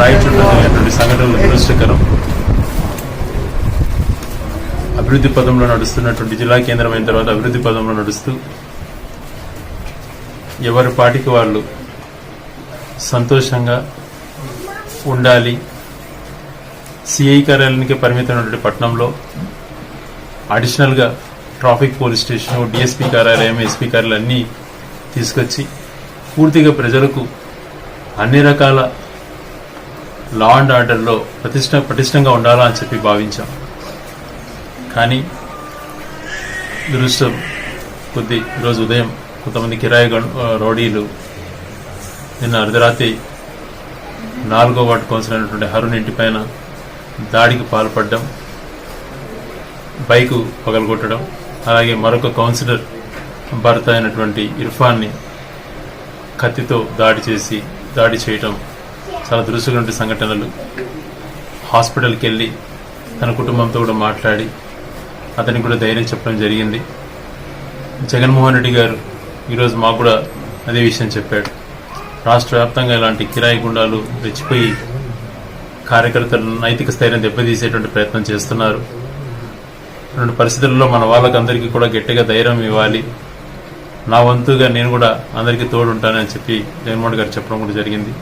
రాయచూడలో జరిగినటువంటి సంఘటనలు దురదృష్టకరం. అభివృద్ధి పదంలో నడుస్తున్నటువంటి జిల్లా కేంద్రమైన తర్వాత అభివృద్ధి పదంలో నడుస్తూ ఎవరి పాటికి వాళ్ళు సంతోషంగా ఉండాలి. సిఐ కార్యాలయానికి పరిమితమైనటువంటి పట్టణంలో అడిషనల్గా ట్రాఫిక్ పోలీస్ స్టేషన్ డిఎస్పీ కార్యాలయం ఎస్పీ కార్యాలయం అన్నీ తీసుకొచ్చి పూర్తిగా ప్రజలకు అన్ని రకాల లా అండ్ ఆర్డర్లో ప్రతిష్ట పటిష్టంగా ఉండాలా అని చెప్పి భావించాం. కానీ దురుష్టం కొద్ది ఈరోజు ఉదయం కొంతమంది కిరాయి రౌడీలు నిన్న అర్ధరాత్రి నాలుగో వాటి కౌన్సిల్ అయినటువంటి హరుణ్ ఇంటిపైన దాడికి పాల్పడడం బైకు పగలగొట్టడం అలాగే మరొక కౌన్సిలర్ భర్త అయినటువంటి ఇర్ఫాన్ని కత్తితో దాడి చేసి దాడి చేయటం చాలా దురుసుగా సంఘటనలు. హాస్పిటల్కి వెళ్ళి తన కుటుంబంతో కూడా మాట్లాడి అతనికి కూడా ధైర్యం చెప్పడం జరిగింది. జగన్మోహన్ రెడ్డి గారు ఈరోజు మాకు కూడా అదే విషయం చెప్పాడు. రాష్ట్ర వ్యాప్తంగా ఇలాంటి కిరాయి గుండాలు రెచ్చిపోయి కార్యకర్తలను నైతిక స్థైర్యం దెబ్బతీసేటువంటి ప్రయత్నం చేస్తున్నారు. రెండు పరిస్థితుల్లో మన వాళ్ళకందరికీ కూడా గట్టిగా ధైర్యం ఇవ్వాలి. నా వంతుగా నేను కూడా అందరికీ తోడుంటానని చెప్పి జగన్మోహన్ గారు చెప్పడం కూడా జరిగింది.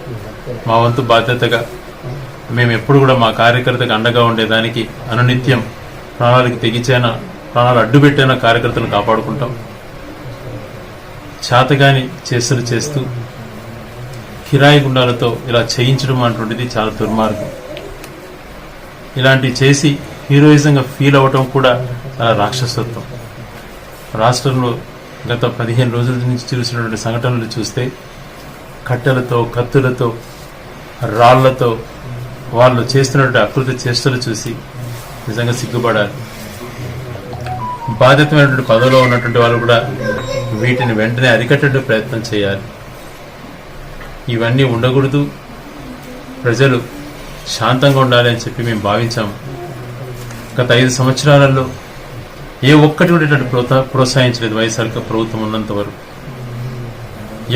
మా వంతు బాధ్యతగా మేము ఎప్పుడు కూడా మా కార్యకర్తకు అండగా ఉండేదానికి అనునిత్యం ప్రాణాలకు తెగించైనా ప్రాణాలు అడ్డుపెట్టైనా కార్యకర్తలను కాపాడుకుంటాం. చేతగాని చేస్తులు చేస్తూ కిరాయి గుండాలతో ఇలా చేయించడం అటువంటిది చాలా దుర్మార్గం. ఇలాంటివి చేసి హీరోయిజంగా ఫీల్ అవ్వటం కూడా చాలా రాక్షసత్వం. రాష్ట్రంలో గత పదిహేను రోజుల నుంచి చూసినటువంటి సంఘటనలు చూస్తే కట్టెలతో కత్తులతో రాళ్ళతో వాళ్ళు చేస్తున్నటువంటి అకృతి చేష్టలు చూసి నిజంగా సిగ్గుపడాలి. బాధ్యతమైనటువంటి పదవిలో ఉన్నటువంటి వాళ్ళు కూడా వీటిని వెంటనే అరికట్టే ప్రయత్నం చేయాలి. ఇవన్నీ ఉండకూడదు. ప్రజలు శాంతంగా ఉండాలి అని చెప్పి మేము భావించాము. గత ఐదు సంవత్సరాలలో ఏ ఒక్కటి ఉండేటట్టు ప్రోత్సా ప్రోత్సహించలేదు వైఎస్ఆర్ ప్రభుత్వం ఉన్నంత వరకు.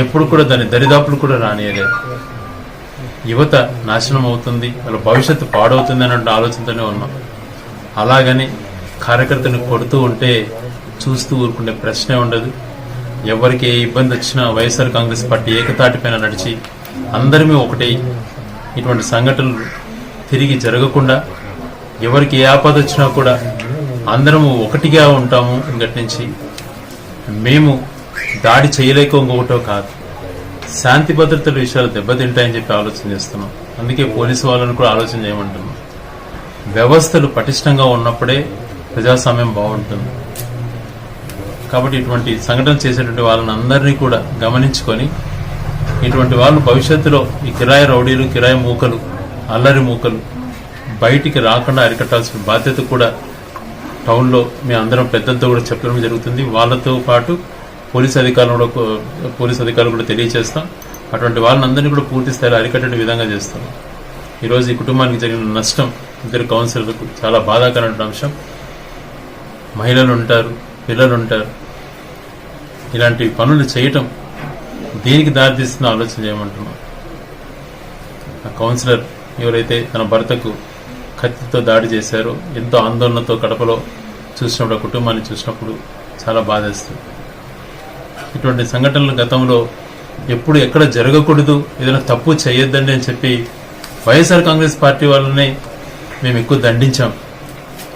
ఎప్పుడు కూడా దాని దరిదాపులు కూడా రానియలేదు యువత నాశనం అవుతుంది వాళ్ళ భవిష్యత్తు పాడవుతుంది అన్న ఆలోచనతోనే ఉన్నాం. అలాగని కార్యకర్తను కొడుతూ ఉంటే చూస్తూ ఊరుకునే ప్రశ్నే ఉండదు. ఎవరికి ఏ ఇబ్బంది వచ్చినా వైఎస్ఆర్ కాంగ్రెస్ పార్టీ ఏకతాటిపైన నడిచి అందరిమీ ఒకటే ఇటువంటి సంఘటనలు తిరిగి జరగకుండా ఎవరికి ఏ ఆపద వచ్చినా కూడా అందరము ఒకటిగా ఉంటాము ఇంకటి నుంచి. మేము దాడి చేయలేక ఇంకొకటో కాదు. శాంతి భద్రతల విషయాలు దెబ్బతింటాయని చెప్పి ఆలోచన చేస్తున్నాం. అందుకే పోలీసు వాళ్ళని కూడా ఆలోచన చేయమంటున్నాం. వ్యవస్థలు పటిష్టంగా ఉన్నప్పుడే ప్రజాస్వామ్యం బాగుంటుంది. కాబట్టి ఇటువంటి సంఘటన చేసేటువంటి వాళ్ళని అందరినీ కూడా గమనించుకొని ఇటువంటి వాళ్ళు భవిష్యత్తులో ఈ కిరాయి రౌడీలు కిరాయి మూకలు అల్లరి మూకలు బయటికి రాకుండా అరికట్టాల్సిన బాధ్యత కూడా టౌన్లో మేము అందరం పెద్దలతో కూడా చెప్పడం జరుగుతుంది. వాళ్ళతో పాటు పోలీస్ అధికారులు కూడా పోలీస్ అధికారులు కూడా తెలియజేస్తాం. అటువంటి వాళ్ళందరినీ కూడా పూర్తి స్థాయిలో అరికట్టే విధంగా చేస్తాం. ఈరోజు ఈ కుటుంబానికి జరిగిన నష్టం ఇద్దరు కౌన్సిలర్లకు చాలా బాధాకరమైన అంశం. మహిళలు ఉంటారు పిల్లలు ఉంటారు. ఇలాంటి పనులు చేయటం దేనికి దారితీస్తుందో ఆలోచన చేయమంటున్నాం ఆ కౌన్సిలర్ ఎవరైతే తన భర్తకు కత్తితో దాడి చేశారు. ఎంతో ఆందోళనతో కడపలో చూసినప్పుడు కుటుంబాన్ని చూసినప్పుడు చాలా బాధేస్తుంది ఇటువంటి సంఘటనలు గతంలో ఎప్పుడు ఎక్కడ జరగకూడదు ఏదైనా తప్పు చేయొద్దండి అని చెప్పి వైఎస్ఆర్ కాంగ్రెస్ పార్టీ వాళ్ళని మేము ఎక్కువ దండించాం.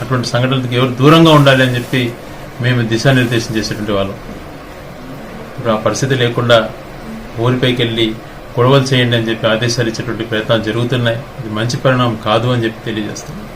అటువంటి సంఘటనలకు ఎవరు దూరంగా ఉండాలి అని చెప్పి మేము దిశానిర్దేశం చేసేటువంటి వాళ్ళం. ఇప్పుడు ఆ పరిస్థితి లేకుండా ఊరిపైకి వెళ్ళి గొడవలు చేయండి అని చెప్పి ఆదేశాలు ఇచ్చేటువంటి ప్రయత్నాలు జరుగుతున్నాయి. ఇది మంచి పరిణామం కాదు అని చెప్పి తెలియజేస్తున్నాం